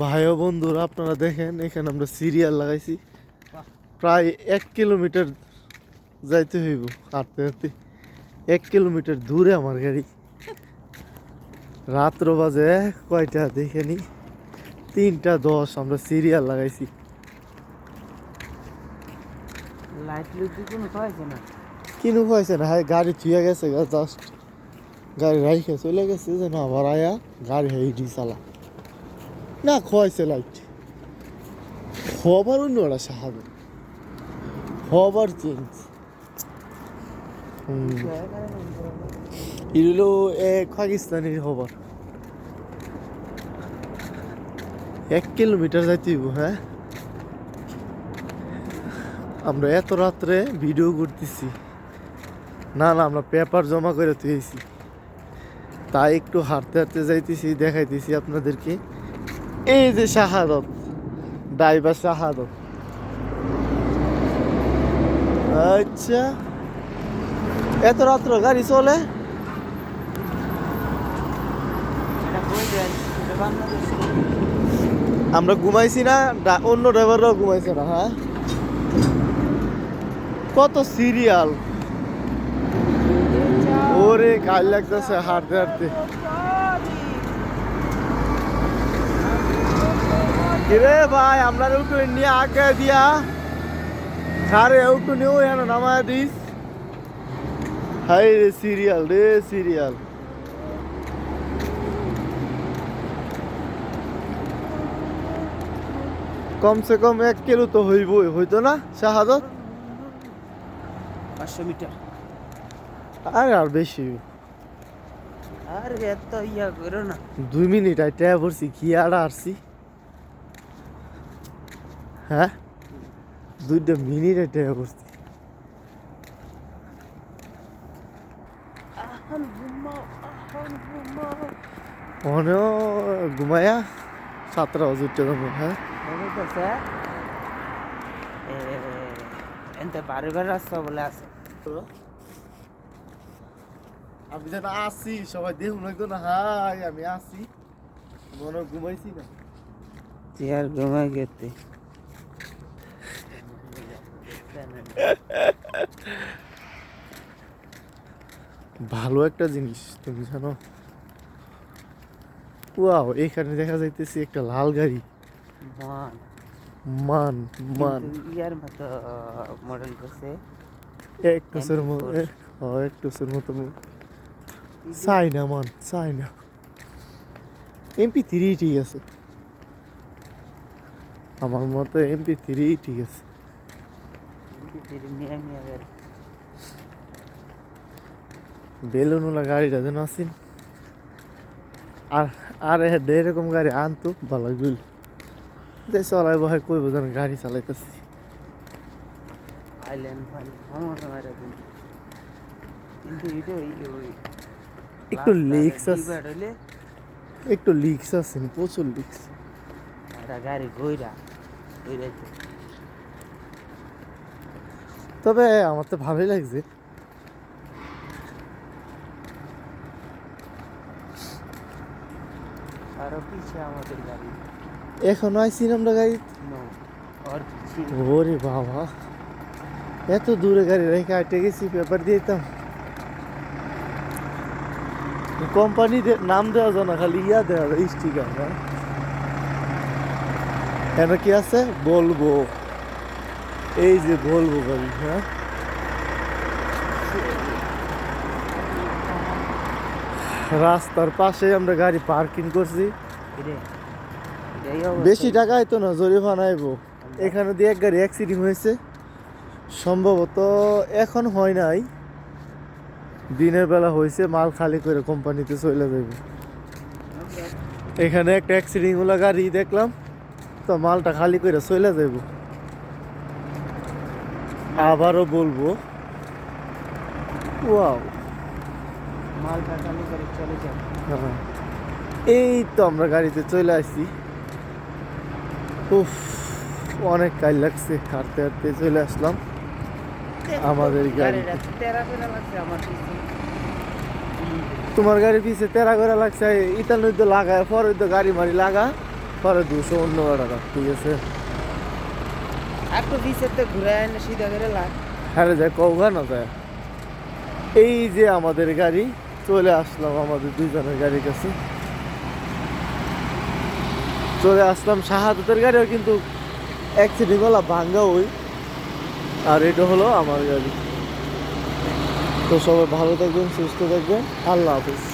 ভাই ও বন্ধুরা আপনারা দেখেন এখানে আমরা সিরিয়াল লাগাইছি। প্রায় এক কিলোমিটার যাইতে হইব হাঁটতে হাঁটতে। এক কিলোমিটার দূরে আমার গাড়ি। রাত্র বাজে কয়টা দেখে নি? তিনটা দশ আমরা সিরিয়াল লাগাইছি। লাইট কোনো পাইছে না? কিনু হয়েছে না? হ্যাঁ গাড়ি থুয়ে গেছে জাস্ট গাড়ি রাইখে চলে গেছে যেন আবার আয়া গাড়ি হেইডি চালা। না খোয়াইছে লাইট হবার অন্য ওরা সাহাবে। হবার চেঞ্জ এগুলো এক পাকিস্তানের হবার এক কিলোমিটার যাইতে হইব, হ্যাঁ? আমরা এত রাত্রে ভিডিও করতেছি। না না আমরা পেপার জমা করে তুইছি তাই একটু হাঁটতে হাঁটতে যাইতেছি দেখাইতেছি আপনাদেরকে। এই যে শাহাদত ড্রাইভার শাহাদত আচ্ছা এত রাত্র গাড়ি চলে আমরা ঘুমাইছি না অন্য ড্রাইভাররাও ঘুমাইছে না হ্যাঁ কত সিরিয়াল ওরে কাল লাগতেছে হাঁটতে হাঁটতে কিরে ভাই আমরা একটু নিয়ে আগে দিয়া। সারে একটু নিয়েও হেন নামায় দিস। হাই রে সিরিয়াল রে সিরিয়াল। কমসে কম এক কিলো তো হইবই হইতো না শাহাদত? পাঁচশো মিটার। আরে আর বেশি। আর এত ইয়া করো না। দুই মিনিট আইটা পড়ছি কি আড়া আসছি হ্যাঁ? দুইটা মিনিট আহন ঘুমাও মনে ঘুমায়া সাতটা বাজে উঠতে যাব হ্যাঁ বলতেছে এ এনতে রাস্তা বলে আছে। আমি যেন আসি সবাই দেখুন না হাই আমি আসি মনে ঘুমাইছি না। চেয়ার ঘুমাই গেতে ভালো একটা জিনিস তুমি জানো? ওয়াও এখানে দেখা যাইতেছে একটা লাল গাড়ি। মান। মান মান। ইয়ার মতো মডেল করছে। এক টুসের মতো এক টুসের মতো চাই না মান চাই না এমপি থ্রি ঠিক আছে। আমার মতে এমপি থ্রি ঠিক আছে। বেলুনওয়ালা গাড়িটা যেন আসেন আর আর এরকম গাড়ি আনতো ভালো গুল যে চলাই বহে কই বোঝান গাড়ি চালাইতেছি। একটু লিক্স আছে। একটু লিক্স আছে প্রচুর লিক্স গাড়ি গইরা গইরাইতে তবে আমার তো ভালোই লাগছে। এখনও আইসি আমরা গাড়ি ওরে বাবা। এত দূরে গাড়ি রেখে আটে গেছি পেপার দিয়ে দিতাম। কোম্পানি নাম দেওয়া যায় না খালি ইয়া দেওয়া যায় স্টিকার কেন কি আছে? বলব। এই যে বলব গাড়ি হ্যাঁ? রাস্তার পাশে আমরা গাড়ি পার্কিং করছি। বেশি টাকা হয়তো না, জরিমানা আইব এখানে দিয়ে এক গাড়ি অ্যাক্সিডেন্ট হয়েছে। সম্ভবত এখন হয় নাই। দিনের বেলা হয়েছে, মাল খালি করে কোম্পানিতে চলে যাবে এখানে একটা অ্যাক্সিডেন্ট হলো গাড়ি দেখলাম, তো মালটা খালি করে চলে যাব আবারও বলব। ওয়াও। হ্যাঁ। এই তো আমরা গাড়িতে চলে আসছি। উফ অনেক কাল লাগছে। হাঁটতে হাঁটতে চলে আসলাম। আমাদের গাড়ি। তোমার গাড়ি পিছে তেরা করে লাগছে। ইতাল নইতো লাগায় পরে তো গাড়ি মারি লাগা। পরে দুশো অন্য টাকা ঠিক আছে একটু বিচের তো ঘুরে এনে সিধা করে লাগ হ্যাঁ রে, কৌঘা না যায়। এই যে আমাদের গাড়ি চলে আসলাম আমাদের দুইজনের গাড়ির কাছে। চলে আসলাম শাহাদতের গাড়িও কিন্তু অ্যাক্সিডেন্টওয়ালা ভাঙ্গা ওই। আর এটা হলো আমার গাড়ি। তো সবাই ভালো থাকবেন সুস্থ থাকবেন। আল্লাহ হাফিজ।